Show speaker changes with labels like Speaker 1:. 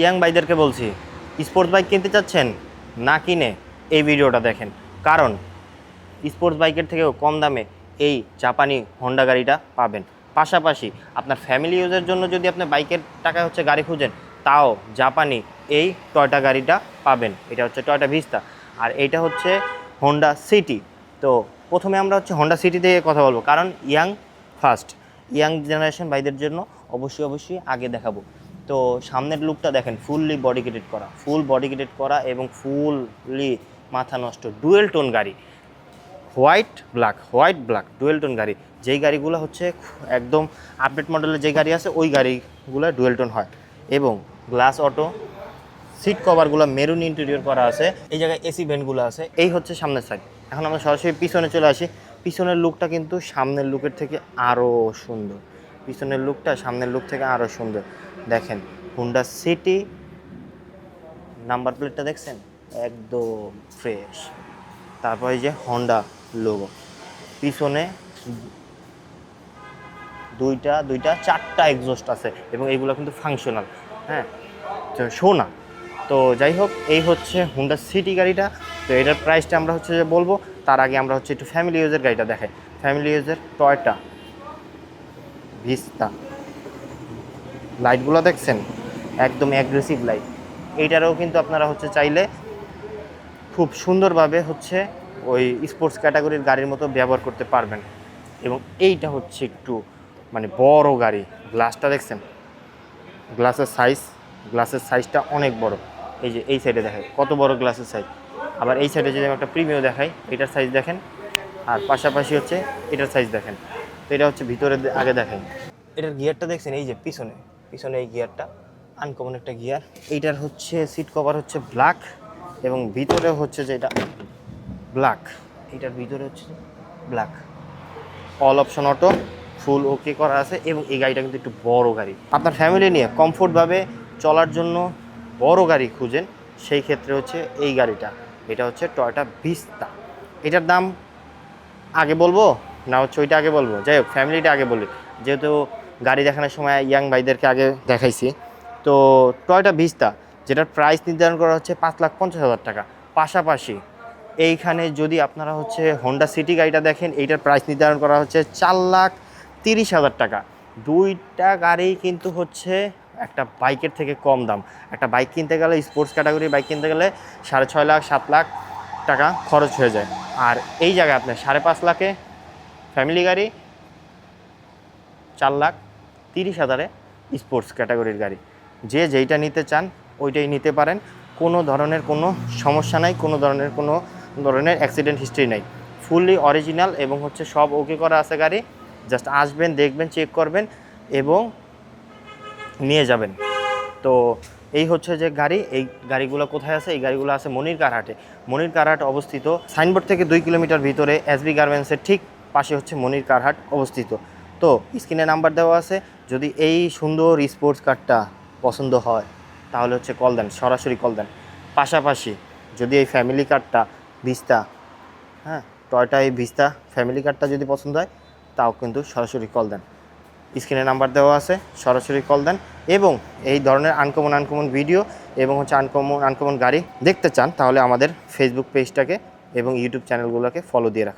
Speaker 1: Young ভাইদেরকে বলছি, sports bike কিনতে চাচ্ছেন? না কিনে এই ভিডিওটা দেখেন। কারণ স্পোর্টস বাইকের থেকেও কম দামে এই জাপানি হন্ডা গাড়িটা পাবেন। পাশাপাশি আপনার ফ্যামিলি ইউজের জন্য যদি আপনি বাইকের টাকায় হচ্ছে গাড়ি খুঁজেন, তাও জাপানি এই টয়টা গাড়িটা পাবেন। এটা হচ্ছে টয়টা ভিস্তা আর এইটা হচ্ছে হন্ডা সিটি তো প্রথমে আমরা হচ্ছে হন্ডা সিটি থেকে কথা বলব। কারণ ইয়াং ফার্স্ট ইয়াং জেনারেশন ভাইদের জন্য অবশ্যই অবশ্যই আগে দেখাবো। তো সামনের লুকটা দেখেন ফুললি বডি কিটেড করা ফুল বডি কিটেড করা এবং ফুললি মাথা নষ্ট ডুয়েল টোন গাড়ি। White black white black dual tone গাড়ি। যেই গাড়িগুলো হচ্ছে একদম আপডেট মডেলের যে গাড়ি আছে, ওই গাড়িগুলো ডুয়েল টোন হয়। এবং গ্লাস অটো সিট কভারগুলো মেরুন ইন্টেরিয়র করা আছে, এই জায়গায় এসি ভেন্টগুলো আছে, এই হচ্ছে সামনের সাইড এখন আমরা সরাসরি পিছনে চলে আসি। পিছনের লুকটা কিন্তু সামনের লুকের থেকে আরও সুন্দর। পিছনের লুকটা সামনের লুক থেকে আরও সুন্দর। দেখেন হুন্ডা সিটি নাম্বার প্লেটটা দেখছেন? একদম ফ্রেশ তারপর এই যে হন্ডা লোগো পিছনে দুইটা দুইটা, চারটা এক্সস্ট আছে এবং এইগুলো কিন্তু ফাংশনাল হ্যাঁ? তো শোনা তো যাই হোক, এই হচ্ছে হুন্ডা সিটি গাড়িটা। তো এটার প্রাইসটা আমরা হচ্ছে যে বলব, তার আগে আমরা হচ্ছে একটু ফ্যামিলি ইউজের গাড়িটা দেখাই। ফ্যামিলি ইউজের টয়টা ভিস্তা লাইটগুলো দেখছেন? একদম অ্যাগ্রেসিভ লাইট এইটারও কিন্তু আপনারা হচ্ছে চাইলে খুব সুন্দরভাবে হচ্ছে ওই স্পোর্টস ক্যাটাগরির গাড়ির মতো ব্যবহার করতে পারবেন। এবং এইটা হচ্ছে একটু মানে বড় গাড়ি। গ্লাসটা দেখছেন? গ্লাসের সাইজ গ্লাসের সাইজটা অনেক বড়। এই যে এই সাইডে দেখায় কত বড় গ্লাসের সাইজ আবার এই সাইডে যদি একটা প্রিমিয় দেখাই, এটার সাইজ দেখেন। আর পাশাপাশি হচ্ছে এটার সাইজ দেখেন। তো এটা হচ্ছে ভিতরে আগে দেখেন। এটার গিয়ারটা দেখছেন, এই যে পিছনে। পিছনে এই গিয়ারটা আনকমন একটা গিয়ার। এইটার হচ্ছে সিট কভার হচ্ছে ব্ল্যাক এবং ভিতরে হচ্ছে যেটা ব্ল্যাক এইটার ভিতরে হচ্ছে black all option auto full okay করা আছে এবং এই গাড়িটা কিন্তু একটু বড় গাড়ি। আপনার ফ্যামিলি নিয়ে কমফোর্টভাবে চলার জন্য বড় গাড়ি খুঁজেন, সেই ক্ষেত্রে হচ্ছে এই গাড়িটা। এটা হচ্ছে টয়টা ভিস্তা এটার দাম আগে বলব? না হচ্ছে ওইটা আগে বলব? যাই হোক ফ্যামিলিটা আগে বলি। যেহেতু গাড়ি দেখানোর সময় ইয়াং ভাইদেরকে আগে দেখাইছি। তো টয়টা ভিস্তা যেটার প্রাইস নির্ধারণ করা হচ্ছে পাঁচ লাখ পঞ্চাশ হাজার টাকা। পাশাপাশি এইখানে যদি আপনারা হচ্ছে হন্ডা সিটি গাড়িটা দেখেন, এইটার প্রাইস নির্ধারণ করা হচ্ছে চার লাখ তিরিশ হাজার টাকা। দুইটা গাড়ি কিন্তু হচ্ছে একটা বাইকের থেকে কম দাম। একটা বাইক কিনতে গেলে স্পোর্টস ক্যাটাগরি বাইক কিনতে গেলে সাড়ে ছয় লাখ, সাত লাখ টাকা খরচ হয়ে যায়। আর এই জায়গায় আপনার সাড়ে পাঁচ লাখে ফ্যামিলি গাড়ি চার লাখ তিরিশ হাজারে স্পোর্টস ক্যাটাগরির গাড়ি। যে যেইটা নিতে চান, ওইটাই নিতে পারেন। কোনো ধরনের কোনো সমস্যা নাই, কোনো ধরনের কোনো ধরনের অ্যাক্সিডেন্ট হিস্ট্রি নাই। ফুললি অরিজিনাল এবং হচ্ছে সব ওকে করা আছে গাড়ি। জাস্ট আসবেন, দেখবেন চেক করবেন এবং নিয়ে যাবেন। তো এই হচ্ছে যে গাড়ি, এই গাড়িগুলো কোথায় আছে? এই গাড়িগুলো আছে মনির কারহাটে। মনির কারহাট অবস্থিত সাইনবোর্ড থেকে দুই কিলোমিটার ভিতরে এসবি গার্মেন্টসের ঠিক পাশে হচ্ছে মনির কারহাট অবস্থিত। তো স্ক্রিনে নাম্বার দেওয়া আছে। যদি এই সুন্দর স্পোর্টস কারটা পছন্দ হয়, তাহলে হচ্ছে কল দেন, সরাসরি কল দেন। পাশাপাশি যদি এই ফ্যামিলি কারটা ভিস্তা হ্যাঁ টয়টা এই ভিস্তা ফ্যামিলি কারটা যদি পছন্দ হয়, তাও কিন্তু সরাসরি কল দেন। স্ক্রিনে নাম্বার দেওয়া আছে, সরাসরি কল দেন এবং এই ধরনের আনকমন আনকমন ভিডিও এবং হচ্ছে আনকমন আনকমন গাড়ি দেখতে চান, তাহলে আমাদের ফেসবুক পেজটাকে এবং ইউটিউব চ্যানেলগুলোকে ফলো দিয়ে রাখুন।